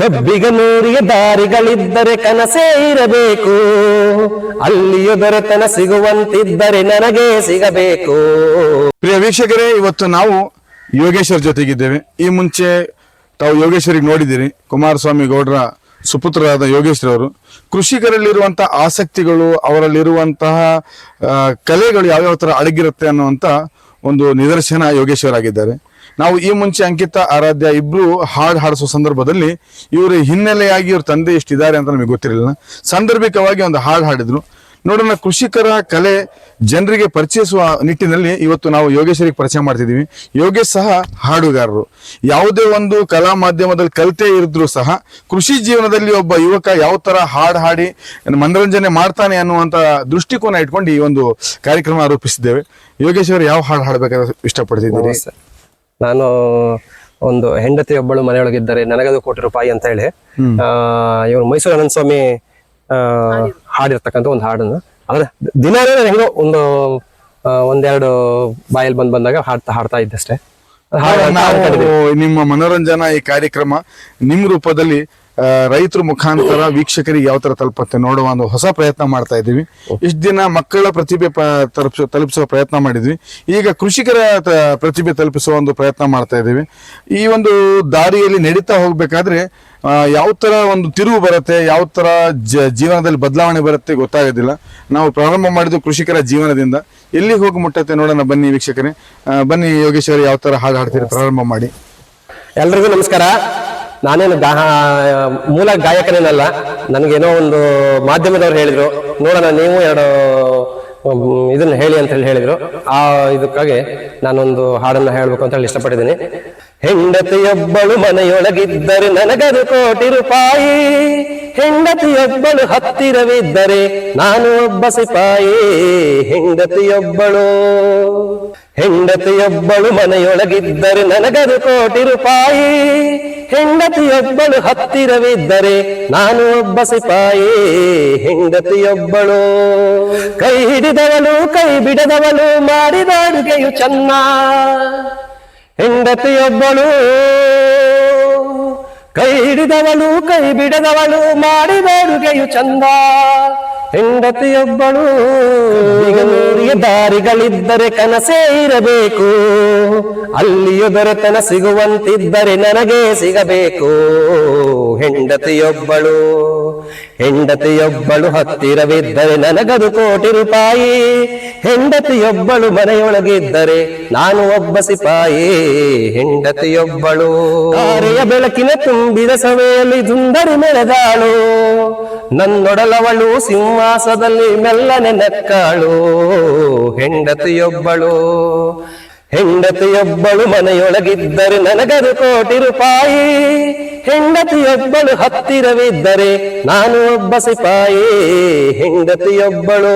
ಕಬ್ಬಿಗ ನೂರಿಯ ದಾರಿಗಳಿದ್ದರೆ ಕನಸೇ ಇರಬೇಕು. ಅಲ್ಲಿಯೂ ದೊರೆತನ ಸಿಗುವಂತಿದ್ದರೆ ನನಗೆ ಸಿಗಬೇಕು. ಪ್ರಿಯ ವೀಕ್ಷಕರೇ, ಇವತ್ತು ನಾವು ಯೋಗೇಶ್ವರ್ ಜೊತೆಗಿದ್ದೇವೆ. ಈ ಮುಂಚೆ ತಾವು ಯೋಗೇಶ್ವರಿಗೆ ನೋಡಿದ್ದೀರಿ. ಕುಮಾರಸ್ವಾಮಿ ಗೌಡರ ಸುಪುತ್ರರಾದ ಯೋಗೇಶ್ವರವರು ಕೃಷಿಕರಲ್ಲಿರುವಂತಹ ಆಸಕ್ತಿಗಳು, ಅವರಲ್ಲಿರುವಂತಹ ಕಲೆಗಳು ಯಾವ್ಯಾವ ತರ ಅಡಗಿರುತ್ತೆ ಅನ್ನುವಂತ ಒಂದು ನಿದರ್ಶನ ಯೋಗೇಶ್ವರ್ ಆಗಿದ್ದಾರೆ. ನಾವು ಈ ಮುಂಚೆ ಅಂಕಿತ, ಆರಾಧ್ಯ ಇಬ್ರು ಹಾಡು ಹಾಡಿಸುವ ಸಂದರ್ಭದಲ್ಲಿ ಇವರು ಹಿನ್ನೆಲೆಯಾಗಿ ಇವ್ರ ತಂದೆ ಎಷ್ಟಿದ್ದಾರೆ ಅಂತ ನಮಗೆ ಗೊತ್ತಿರಲಿಲ್ಲ. ಸಾಂದರ್ಭಿಕವಾಗಿ ಒಂದು ಹಾಡು ಹಾಡಿದ್ರು. ನೋಡೋಣ ಕೃಷಿಕರ ಕಲೆ ಜನರಿಗೆ ಪರಿಚಯಿಸುವ ನಿಟ್ಟಿನಲ್ಲಿ ಇವತ್ತು ನಾವು ಯೋಗೇಶ್ವರಿಗೆ ಪರಿಚಯ ಮಾಡ್ತಿದ್ದೀವಿ. ಯೋಗೇಶ್ ಸಹ ಹಾಡುಗಾರರು. ಯಾವುದೇ ಒಂದು ಕಲಾ ಮಾಧ್ಯಮದಲ್ಲಿ ಕಲಿತೇ ಇದ್ರೂ ಸಹ ಕೃಷಿ ಜೀವನದಲ್ಲಿ ಒಬ್ಬ ಯುವಕ ಯಾವ ತರ ಹಾಡು ಹಾಡಿ ಮನರಂಜನೆ ಮಾಡ್ತಾನೆ ಅನ್ನುವಂತ ದೃಷ್ಟಿಕೋನ ಇಟ್ಕೊಂಡು ಈ ಒಂದು ಕಾರ್ಯಕ್ರಮ ರೂಪಿಸಿದ್ದೇವೆ. ಯೋಗೇಶ್ವರ್ ಯಾವ ಹಾಡು ಹಾಡಬೇಕಾದ್ರೆ ಇಷ್ಟಪಡ್ತಿದ್ದೀರಿ. ನಾನು ಒಂದು ಹೆಂಡತಿ ಒಬ್ಬಳು ಮನೆಯೊಳಗಿದ್ದರೆ ನನಗದು ಕೋಟಿ ರೂಪಾಯಿ ಅಂತ ಹೇಳಿ ಇವರು ಮೈಸೂರು ಅನಂತ ಸ್ವಾಮಿ ಆ, ಹಾಡಿರ್ತಕ್ಕಂಥ ಒಂದು ಹಾಡನ್ನು. ಅಂದ್ರೆ ದಿನಾನೇ ನಾನು ಹೆಂಗೋ ಒಂದು ಒಂದೆರಡು ಬಾಯಲ್ಲಿ ಬಂದ್ ಬಂದಾಗ ಹಾಡ್ತಾ ಹಾಡ್ತಾ ಇದ್ದಷ್ಟೇ. ನಾವು ನಿಮ್ಮ ಮನೋರಂಜನಾ ಈ ಕಾರ್ಯಕ್ರಮ ನಿಮ್ ರೂಪದಲ್ಲಿ ರೈತರ ಮುಖಾಂತರ ವೀಕ್ಷಕರಿಗೆ ಯಾವ ತರ ತಲುಪತ್ತೆ ನೋಡುವ ಒಂದು ಹೊಸ ಪ್ರಯತ್ನ ಮಾಡ್ತಾ ಇದ್ದೀವಿ. ಇಷ್ಟು ದಿನ ಮಕ್ಕಳ ಪ್ರತಿಭೆ ತಲುಪಿಸುವ ಪ್ರಯತ್ನ ಮಾಡಿದ್ವಿ. ಈಗ ಕೃಷಿಕರ ಪ್ರತಿಭೆ ತಲುಪಿಸುವ ಒಂದು ಪ್ರಯತ್ನ ಮಾಡ್ತಾ ಇದ್ದೀವಿ. ಈ ಒಂದು ದಾರಿಯಲ್ಲಿ ನಡೀತಾ ಹೋಗ್ಬೇಕಾದ್ರೆ ಯಾವ ತರ ಒಂದು ತಿರುವು ಬರುತ್ತೆ, ಯಾವ ತರ ಜೀವನದಲ್ಲಿ ಬದಲಾವಣೆ ಬರುತ್ತೆ ಗೊತ್ತಾಗೋದಿಲ್ಲ. ನಾವು ಪ್ರಾರಂಭ ಮಾಡಿದ್ದು ಕೃಷಿಕರ ಜೀವನದಿಂದ. ಎಲ್ಲಿ ಹೋಗಿ ಮುಟ್ಟತ್ತೆ ನೋಡೋಣ ಬನ್ನಿ ವೀಕ್ಷಕರೇ. ಬನ್ನಿ ಯೋಗೇಶ್ವರಿ, ಯಾವ ತರ ಹಾಡು ಹಾಡ್ತೀರಿ ಪ್ರಾರಂಭ ಮಾಡಿ. ಎಲ್ರಿಗೂ ನಮಸ್ಕಾರ. ನಾನೇನು ಗಾ ಮೂಲ ಗಾಯಕನೇನಲ್ಲ, ನನಗೇನೋ ಒಂದು ಮಾಧ್ಯಮದವ್ರು ಹೇಳಿದರು, ನೋಡೋಣ ನೀವು ಎರಡು ಇದನ್ನ ಹೇಳಿ ಅಂತ ಹೇಳಿ ಹೇಳಿದ್ರು. ಆ ಇದಕ್ಕಾಗಿ ನಾನೊಂದು ಹಾಡನ್ನ ಹೇಳಬೇಕು ಅಂತ ಹೇಳಿ ಇಷ್ಟಪಟ್ಟಿದ್ದೀನಿ. ಹೆಂಡತಿಯೊಬ್ಬಳು ಮನೆಯೊಳಗಿದ್ದರೆ ನನಗದು ಕೋಟಿ ರೂಪಾಯಿ. ಹೆಂಡತಿಯೊಬ್ಬಳು ಹತ್ತಿರವಿದ್ದರೆ ನಾನು ಒಬ್ಬ ಸಿಪಾಯಿ. ಹೆಂಡತಿಯೊಬ್ಬಳು ಹೆಂಡತಿಯೊಬ್ಬಳು ಮನೆಯೊಳಗಿದ್ದರೆ ನನಗದು ಕೋಟಿ ರೂಪಾಯಿ. ಹೆಂಡತಿಯೊಬ್ಬಳು ಹತ್ತಿರವಿದ್ದರೆ ನಾನು ಒಬ್ಬ ಸಿಪಾಯಿ. ಹೆಂಡತಿಯೊಬ್ಬಳು ಕೈ ಹಿಡಿದವಳು, ಕೈ ಬಿಡದವಳು, ಮಾಡಿದ ಅಡುಗೆಯು ಚೆನ್ನ. ಹೆಂಡತಿಯೊಬ್ಬಳು ಕೈ ಹಿಡಿದವಳು, ಕೈ ಬಿಡದವಳು, ಮಾಡಿದ ಅಡುಗೆಯು ಚಂದ. ಹೆಂಡತಿಯೊಬ್ಬಳು ಈಗ ದಾರಿಗಳಿದ್ದರೆ ಕನಸೇ ಇರಬೇಕು. ಅಲ್ಲಿಯೂ ದೊರೆತನ ಸಿಗುವಂತಿದ್ದರೆ ನನಗೆ ಸಿಗಬೇಕು. ಹೆಂಡತಿಯೊಬ್ಬಳು ಹೆಂಡತಿಯೊಬ್ಬಳು ಹತ್ತಿರವಿದ್ದರೆ ನನಗದು ಕೋಟಿ ರೂಪಾಯಿ. ಹೆಂಡತಿಯೊಬ್ಬಳು ಮನೆಯೊಳಗಿದ್ದರೆ ನಾನು ಒಬ್ಬ ಸಿಪಾಯಿ. ಹೆಂಡತಿಯೊಬ್ಬಳು ಆರೆಯ ಬೆಳಕಿನ ತುಂಬಿದ ಸಭೆಯಲ್ಲಿ ದುಂದರಿ ಮೆರೆದಾಳು ನನ್ನೊಡಲವಳು ಸಿಂಹಾಸದಲ್ಲಿ ಮೆಲ್ಲನೆ ನಕ್ಕಾಳು. ಹೆಂಡತಿಯೊಬ್ಬಳು ಹೆಂಡತಿಯೊಬ್ಬಳು ಮನೆಯೊಳಗಿದ್ದರೆ ನನಗದು ಕೋಟಿ ರೂಪಾಯಿ. ಹೆಂಡತಿಯೊಬ್ಬಳು ಹತ್ತಿರವಿದ್ದರೆ ನಾನು ಒಬ್ಬ ಸಿಪಾಯಿ. ಹೆಂಡತಿಯೊಬ್ಬಳು